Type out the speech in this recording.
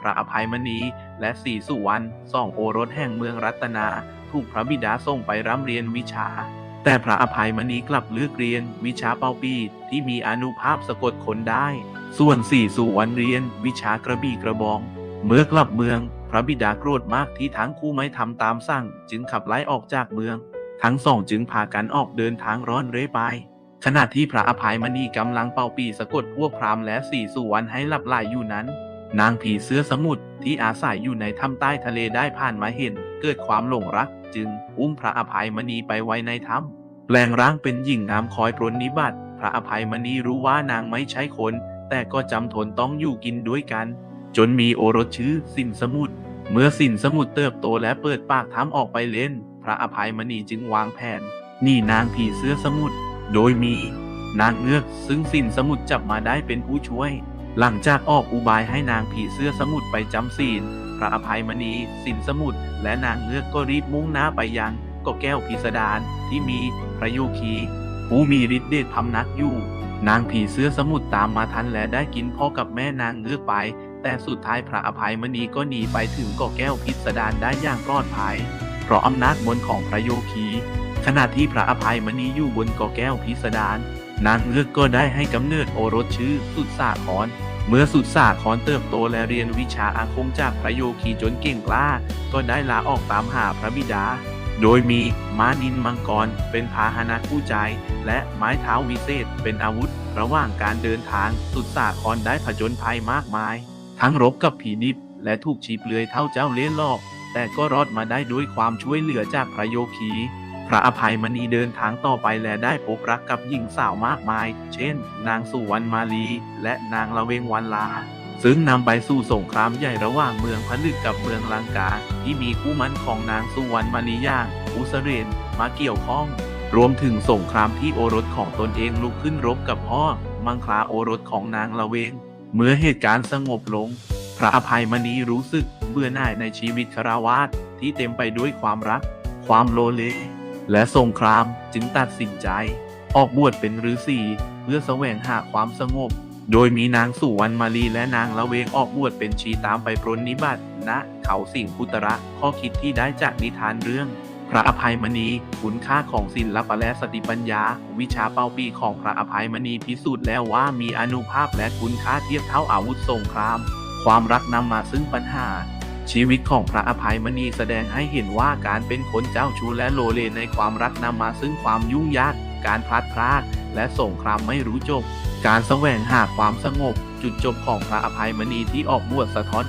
พระอภัยมณี และสีสุวรรณสองโอรสแห่งเมืองรัตนา ถูกพระบิดาส่งไปร่ำเรียนวิชา แต่พระอภัยมณีกลับเลือกเรียน วิชาเป่าปีที่มีอนุภาพสะกดคนได้ ส่วนสี่สุวรรณเรียน วิชากระบี่กระบอง เมื่อกลับเมือง พระบิดาโกรธมากที่ทั้งคู่ไม่ทำตามสั่ง จึงขับไล่ออกจากเมือง ทั้งสองจึงพากันออกเดินทางร้อนเร่ไปขณะที่พระอภัยมณีกำลังเป่าปีสะกดพวกพราหมณ์และสี่สุวรรณให้หลับไหลอยู่นั้น นางผีเสื้อสมุทรที่อาศัยอยู่ในถ้ำใต้ทะเลได้ผ่านมาเห็น เกิดความหลงรัก จึงอุ้มพระอภัยมณีไปไว้ในถ้ำแปลงร่างเป็นหญิงงามคอยปรนนิบัติ พระอภัยมณีรู้ว่านางไม่ใช่คน แต่ก็จำทนต้องอยู่กินด้วยกัน จนมีโอรสชื่อสินสมุทรเมื่อสินสมุทรเติบโตและเปิดปากถ้ำออกไปเล่น พระอภัยมณีจึงวางแผนหนี่นางผีเสื้อสมุทรโดยมี นางเงือกซึ่งสินสมุทรจับมาได้เป็นผู้ช่วย หลังจากออกอุบายให้นางผีเสื้อสมุทรไปจำศีล พระอภัยมณีสินสมุทรและนางเงือกก็รีบมุ่งหน้าไปยังเกาะแก้วพิสดารที่มีพระโยคีผู้มีฤทธิ์เดชพำนักอยู่ นางผีเสื้อสมุทรตามมาทันและได้กินพ่อกับแม่นางเงือกไป แต่สุดท้ายพระอภัยมณีก็หนีไปถึงเกาะแก้วพิสดารได้อย่างปลอดภัย เพราะอำนาจมนต์ของพระโยคีขณะที่พระอภัยมณีอยู่บนเกาะแก้วพิสดาร นางเงือกก็ได้ให้กำเนิดโอรสชื่อสุดสาคร เมื่อสุดสาครเติบโตและเรียนวิชาอาคมจากพระโยคีจนเก่งกล้า ก็ได้ลาออกตามหาพระบิดา โดยมีม้านินมังกร เป็นพาหนะคู่ใจ และไม้เท้าวิเศษ เป็นอาวุธ ระหว่างการเดินทางสุดสาครได้ผจญภัยมากมาย ทั้งรบกับผีดิบและถูกชีพเลือยเท่าเจ้าเลี้ยนลอก แต่ก็รอดมาได้ด้วยความช่วยเหลือจากพระโยคี พระอภัยมณีเดินทางต่อไปและได้พบรักกับหญิงสาวมากมาย เช่น นางสุวรรณมาลี และนางละเวงวันลา ซึ่งนำไปสู่สงครามใหญ่ระหว่างเมืองผลึกกับเมืองลังกา ที่มีคู่มั่นของนางสุวรรณมาลีย่างอุสเรน มาเกี่ยวข้อง รวมถึงสงครามที่โอรสของตนเองลุกขึ้นรบกับพ่อ มังคลาโอรสของนางละเวง เมื่อเหตุการณ์สงบลง พระอภัยมณีรู้สึกเบื่อหน่ายในชีวิตคารวาสที่เต็มไปด้วยความรัก ความโลเล และสงครามจึงตัดสินใจ ออกบวชเป็นฤาษีเพื่อแสวงหาความสงบ โดยมีนางสุวรรณมาลีและนางละเวงออกบวชเป็นชีตามไปปรนนิบัติณเขาสิงห์พุตระข้อคิดที่ได้จากนิทานเรื่อง พระอภัยมณีคุณค่าของศิลปะและสติปัญญา วิชาเป้าปีของพระอภัยมณีพิสูจน์แล้วว่ามีอนุภาพและคุณค่าเทียบเท่าอาวุธสงคราม ความรักนำมาซึ่งปัญหา ชีวิตของพระอภัยมณีแสดงให้เห็นว่าการเป็นคนเจ้าชู้และโลเลในความรักนำมาซึ่งความยุ่งยาก การพลัดพราก และสงครามไม่รู้จบ การแสวงหาความสงบ จุดจบของพระอภัยมณีที่ออกบวชสะท้อนให้